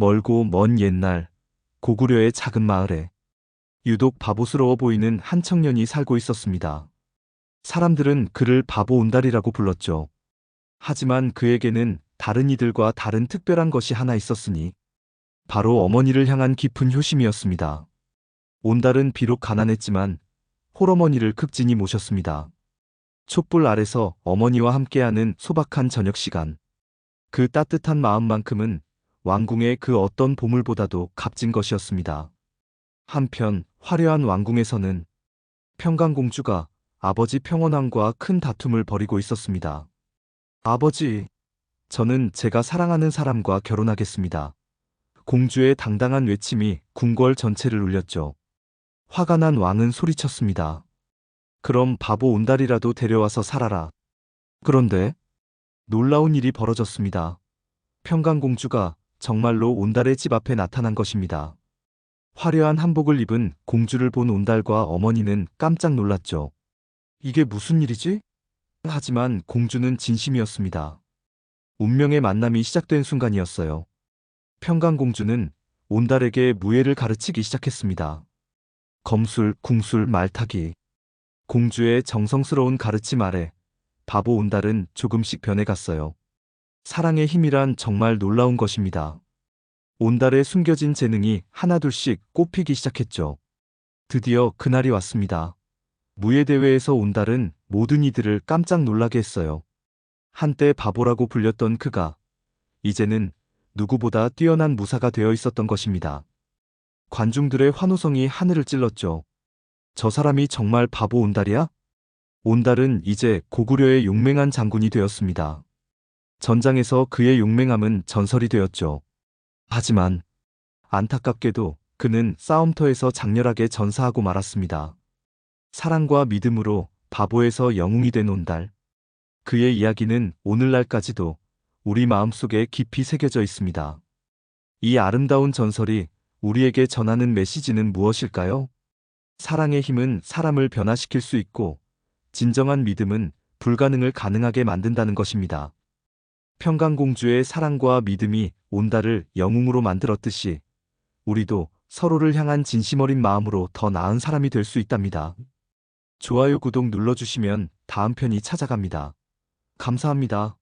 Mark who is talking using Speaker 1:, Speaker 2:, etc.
Speaker 1: 멀고 먼 옛날 고구려의 작은 마을에 유독 바보스러워 보이는 한 청년이 살고 있었습니다. 사람들은 그를 바보 온달이라고 불렀죠. 하지만 그에게는 다른 이들과 다른 특별한 것이 하나 있었으니 바로 어머니를 향한 깊은 효심이었습니다. 온달은 비록 가난했지만 홀어머니를 극진히 모셨습니다. 촛불 아래서 어머니와 함께하는 소박한 저녁 시간. 그 따뜻한 마음만큼은 왕궁의 그 어떤 보물보다도 값진 것이었습니다. 한편 화려한 왕궁에서는 평강공주가 아버지 평원왕과 큰 다툼을 벌이고 있었습니다. 아버지, 저는 제가 사랑하는 사람과 결혼하겠습니다. 공주의 당당한 외침이 궁궐 전체를 울렸죠. 화가 난 왕은 소리쳤습니다. 그럼 바보 온달이라도 데려와서 살아라. 그런데 놀라운 일이 벌어졌습니다. 평강공주가 정말로 온달의 집 앞에 나타난 것입니다. 화려한 한복을 입은 공주를 본 온달과 어머니는 깜짝 놀랐죠. 이게 무슨 일이지? 하지만 공주는 진심이었습니다. 운명의 만남이 시작된 순간이었어요. 평강공주는 온달에게 무예를 가르치기 시작했습니다. 검술, 궁술, 말타기. 공주의 정성스러운 가르침 아래 바보 온달은 조금씩 변해갔어요. 사랑의 힘이란 정말 놀라운 것입니다. 온달의 숨겨진 재능이 하나둘씩 꼽히기 시작했죠. 드디어 그날이 왔습니다. 무예대회에서 온달은 모든 이들을 깜짝 놀라게 했어요. 한때 바보라고 불렸던 그가 이제는 누구보다 뛰어난 무사가 되어 있었던 것입니다. 관중들의 환호성이 하늘을 찔렀죠. 저 사람이 정말 바보 온달이야? 온달은 이제 고구려의 용맹한 장군이 되었습니다. 전장에서 그의 용맹함은 전설이 되었죠. 하지만 안타깝게도 그는 싸움터에서 장렬하게 전사하고 말았습니다. 사랑과 믿음으로 바보에서 영웅이 된 온달. 그의 이야기는 오늘날까지도 우리 마음속에 깊이 새겨져 있습니다. 이 아름다운 전설이 우리에게 전하는 메시지는 무엇일까요? 사랑의 힘은 사람을 변화시킬 수 있고 진정한 믿음은 불가능을 가능하게 만든다는 것입니다. 평강공주의 사랑과 믿음이 온달을 영웅으로 만들었듯이 우리도 서로를 향한 진심 어린 마음으로 더 나은 사람이 될 수 있답니다. 좋아요 구독 눌러주시면 다음 편이 찾아갑니다. 감사합니다.